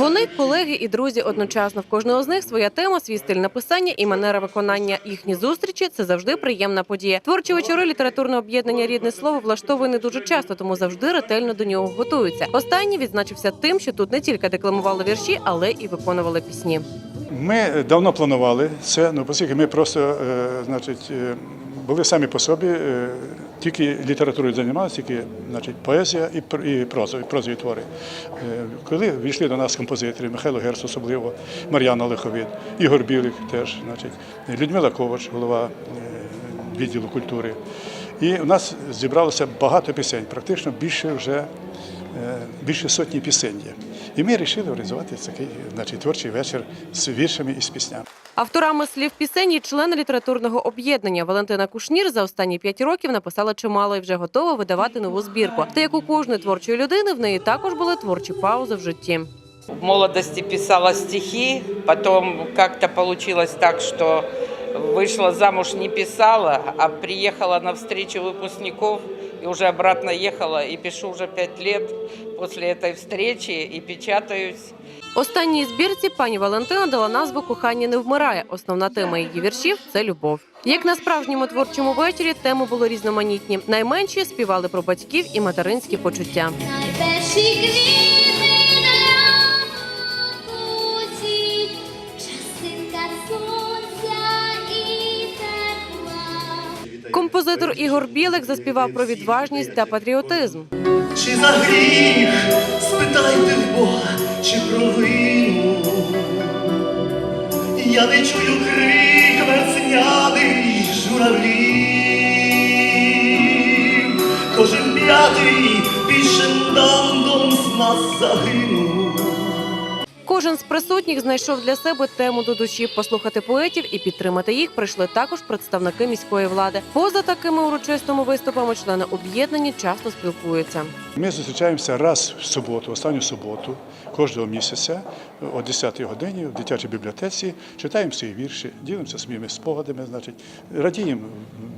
Вони колеги і друзі одночасно. В кожного з них своя тема, свій стиль написання і манера виконання. Їхні зустрічі це завжди приємна подія. Творчі вечори літературне об'єднання Рідне слово влаштовує не дуже часто, тому завжди ретельно до нього готуються. Останній відзначився тим, що тут не тільки декламували вірші, але і виконували пісні. Ми давно планували це, ну оскільки ми просто, е, значить, е, були самі по собі, е, тільки літературою займалися, тільки значить, поезія і, і проза, і прозові твори. Е, Коли війшли до нас композитори, Михайло Герц особливо, Мар'яна Лиховід, Ігор Білик теж, значить, Людмила Ковач, голова е, відділу культури. І у нас зібралося багато пісень, практично більше вже більше сотні пісень є. І ми вирішили організувати такий значить, творчий вечір з віршами і з піснями. Авторами слів пісень є члени літературного об'єднання Валентина Кушнір за останні п'ять років написала чимало і вже готова видавати нову збірку. Та як у кожної творчої людини, в неї також були творчі паузи в житті. В молодости писала стихи, потом как-то получилось так, что вышла замуж не писала, а приехала на встречу выпускников и уже обратно ехала и пишу уже пять лет после этой встречи и печатаюсь. Останній збірці пані Валентина дала назву Кохання не вмирає. Основна тема її віршів це любов. Як на справжньому творчому вечорі, теми були різноманітні. Найменші співали про батьків і материнські почуття. Найперші квіти Композитор Ігор Білик заспівав про відважність та патріотизм. Чи за гріх спитайте в Бога, чи провину? Я не чую крик версняний журавлів. Кожен п'ятий під шендандом з нас загинув. Кожен з присутніх знайшов для себе тему до душі. Послухати поетів і підтримати їх прийшли також представники міської влади. Поза такими урочистими виступами члени об'єднання часто спілкуються. Ми зустрічаємося раз в суботу, останню суботу кожного місяця о 10 годині в дитячій бібліотеці, читаємо свої вірші, ділимося своїми спогадами, значить, радіємо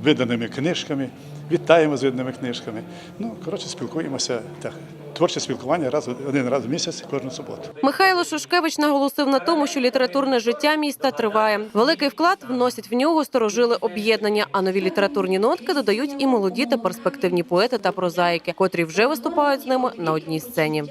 виданими книжками, вітаємо з виданими книжками. Ну, коротше, спілкуємося так. Творче спілкування раз один раз в місяць кожну суботу. Михайло Шушкевич наголосив на тому, що літературне життя міста триває. Великий вклад вносять в нього старожили об'єднання, а нові літературні нотки додають і молоді та перспективні поети та прозаїки, котрі вже виступають з ними на одній сцені.